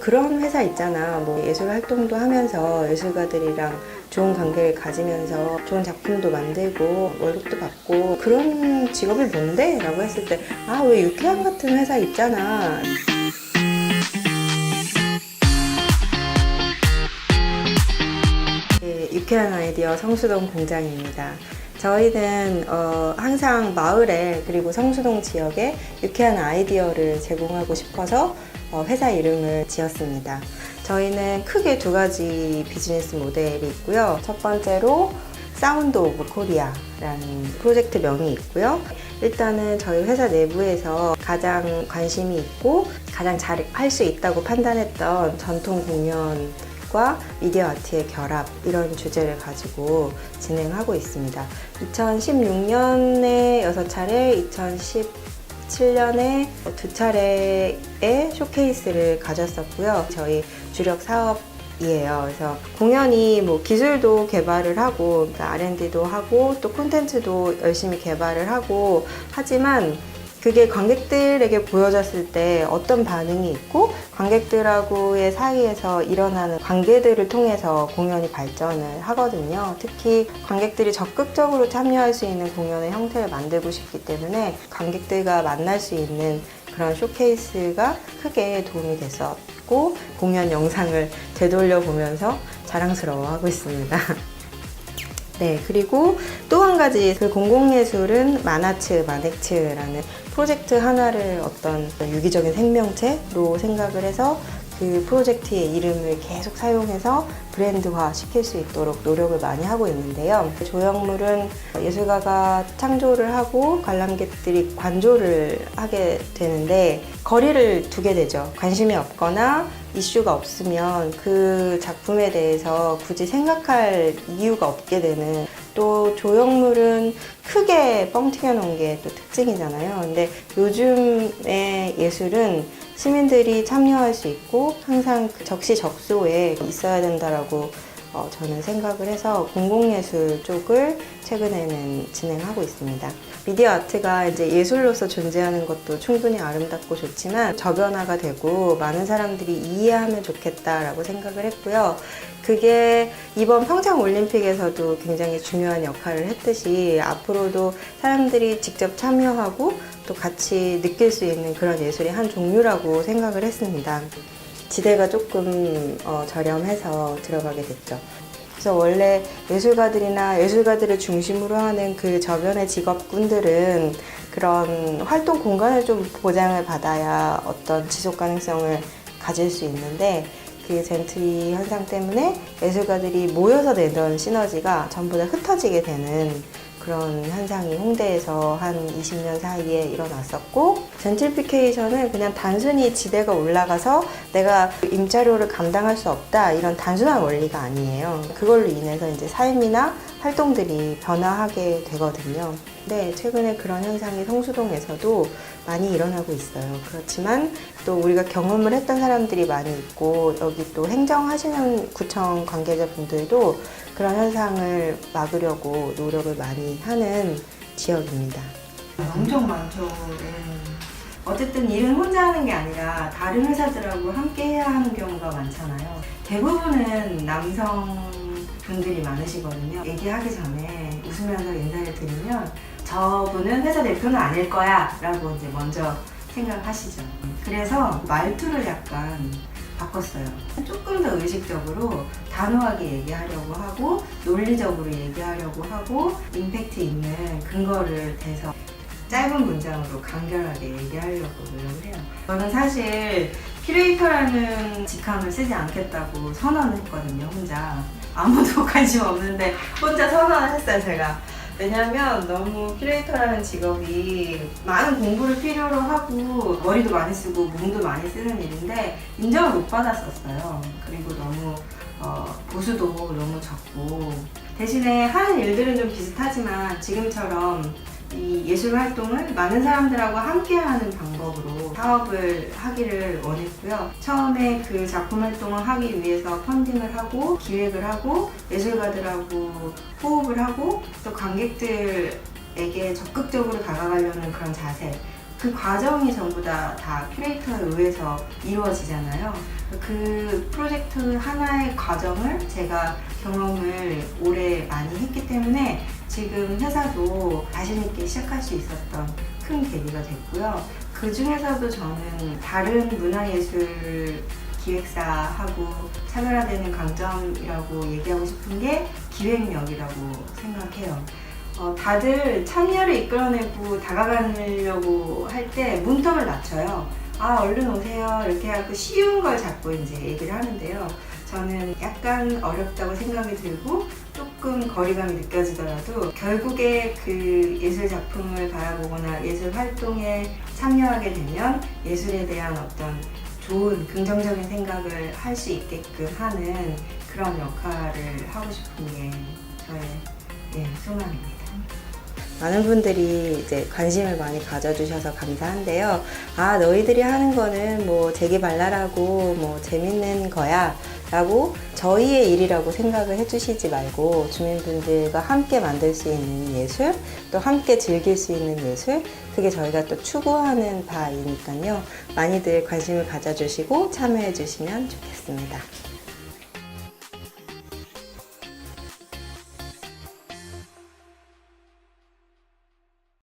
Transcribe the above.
그런 회사 있잖아. 뭐 예술 활동도 하면서 예술가들이랑 좋은 관계를 가지면서 좋은 작품도 만들고 월급도 받고 그런 직업이 뭔데? 라고 했을 때 아, 왜 유쾌한 같은 회사 있잖아. 유쾌한 아이디어 성수동 공장입니다. 저희는 어, 항상 마을에 그리고 성수동 지역에 유쾌한 아이디어를 제공하고 싶어서 어, 회사 이름을 지었습니다. 저희는 크게 두 가지 비즈니스 모델이 있고요. 첫 번째로 사운드 오브 코리아라는 프로젝트 명이 있고요. 일단은 저희 회사 내부에서 가장 관심이 있고 가장 잘 할 수 있다고 판단했던 전통 공연 과 미디어 아트의 결합 이런 주제를 가지고 진행하고 있습니다. 2016년에 6차례, 2017년에 두 차례의 쇼케이스를 가졌었고요. 저희 주력 사업 이에요. 그래서 공연이 뭐 기술도 개발을 하고 그러니까 R&D도 하고 또 콘텐츠도 열심히 개발을 하고 하지만 그게 관객들에게 보여졌을 때 어떤 반응이 있고 관객들하고의 사이에서 일어나는 관계들을 통해서 공연이 발전을 하거든요. 특히 관객들이 적극적으로 참여할 수 있는 공연의 형태를 만들고 싶기 때문에 관객들과 만날 수 있는 그런 쇼케이스가 크게 도움이 됐었고 공연 영상을 되돌려 보면서 자랑스러워하고 있습니다. 네, 그리고 또 한 가지 그 공공예술은 마나츠, 마넥츠라는 프로젝트 하나를 어떤 유기적인 생명체로 생각을 해서 그 프로젝트의 이름을 계속 사용해서 브랜드화 시킬 수 있도록 노력을 많이 하고 있는데요. 조형물은 예술가가 창조를 하고 관람객들이 관조를 하게 되는데 거리를 두게 되죠. 관심이 없거나 이슈가 없으면 그 작품에 대해서 굳이 생각할 이유가 없게 되는 또 조형물은 크게 뻥튀겨 놓은 게 또 특징이잖아요. 근데 요즘의 예술은 시민들이 참여할 수 있고 항상 그 적시적소에 있어야 된다라고 어, 저는 생각을 해서 공공예술 쪽을 최근에는 진행하고 있습니다. 미디어 아트가 이제 예술로서 존재하는 것도 충분히 아름답고 좋지만 저변화가 되고 많은 사람들이 이해하면 좋겠다라고 생각을 했고요. 그게 이번 평창 올림픽에서도 굉장히 중요한 역할을 했듯이 앞으로도 사람들이 직접 참여하고 또 같이 느낄 수 있는 그런 예술의 한 종류라고 생각을 했습니다. 지대가 조금 어, 저렴해서 들어가게 됐죠. 그래서 원래 예술가들이나 예술가들을 중심으로 하는 그 저변의 직업군들은 그런 활동 공간을 좀 보장을 받아야 어떤 지속 가능성을 가질 수 있는데 그 젠트리 현상 때문에 예술가들이 모여서 내던 시너지가 전부 다 흩어지게 되는 그런 현상이 홍대에서 한 20년 사이에 일어났었고 젠트리피케이션은 그냥 단순히 지대가 올라가서 내가 임자료를 감당할 수 없다 이런 단순한 원리가 아니에요. 그걸로 인해서 이제 삶이나 활동들이 변화하게 되거든요. 네, 최근에 그런 현상이 성수동에서도 많이 일어나고 있어요. 그렇지만 또 우리가 경험을 했던 사람들이 많이 있고 여기 또 행정하시는 구청 관계자분들도 그런 현상을 막으려고 노력을 많이 하는 지역입니다. 엄청 많죠. 네. 어쨌든 일은 혼자 하는 게 아니라 다른 회사들하고 함께 해야 하는 경우가 많잖아요. 대부분은 남성 분들이 많으시거든요. 얘기하기 전에 웃으면서 인사를 드리면 저분은 회사 대표는 아닐 거야 라고 이제 먼저 생각하시죠. 그래서 말투를 약간 바꿨어요. 조금 더 의식적으로 단호하게 얘기하려고 하고 논리적으로 얘기하려고 하고 임팩트 있는 근거를 대서 짧은 문장으로 간결하게 얘기하려고 노력을 해요. 저는 사실 큐레이터라는 직함을 쓰지 않겠다고 선언을 했거든요, 혼자. 아무도 관심 없는데 혼자 선언을 했어요, 제가. 왜냐면 너무 큐레이터라는 직업이 많은 공부를 필요로 하고 머리도 많이 쓰고 몸도 많이 쓰는 일인데 인정을 못 받았었어요. 그리고 너무 어, 보수도 너무 적고 대신에 하는 일들은 좀 비슷하지만 지금처럼 이 예술 활동을 많은 사람들하고 함께하는 방법으로 사업을 하기를 원했고요. 처음에 그 작품 활동을 하기 위해서 펀딩을 하고 기획을 하고 예술가들하고 호흡을 하고 또 관객들에게 적극적으로 다가가려는 그런 자세 그 과정이 전부 다, 다 큐레이터에 의해서 이루어지잖아요. 그 프로젝트 하나의 과정을 제가 경험을 오래 많이 했기 때문에 지금 회사도 자신있게 시작할 수 있었던 큰 계기가 됐고요. 그 중에서도 저는 다른 문화예술 기획사하고 차별화되는 강점이라고 얘기하고 싶은 게 기획력이라고 생각해요. 어, 다들 참여를 이끌어내고 다가가려고 할 때 문턱을 낮춰요. 아, 얼른 오세요. 이렇게 하고 쉬운 걸 자꾸 이제 얘기를 하는데요. 저는 약간 어렵다고 생각이 들고 조금 거리감이 느껴지더라도 결국에 그 예술 작품을 바라보거나 예술 활동에 참여하게 되면 예술에 대한 어떤 좋은 긍정적인 생각을 할 수 있게끔 하는 그런 역할을 하고 싶은 게 저의 예, 소망입니다. 많은 분들이 이제 관심을 많이 가져주셔서 감사한데요. 아, 너희들이 하는 거는 뭐 재기발랄하고 뭐 재밌는 거야. 라고 저희의 일이라고 생각을 해주시지 말고 주민분들과 함께 만들 수 있는 예술, 또 함께 즐길 수 있는 예술, 그게 저희가 또 추구하는 바이니까요. 많이들 관심을 가져주시고 참여해주시면 좋겠습니다.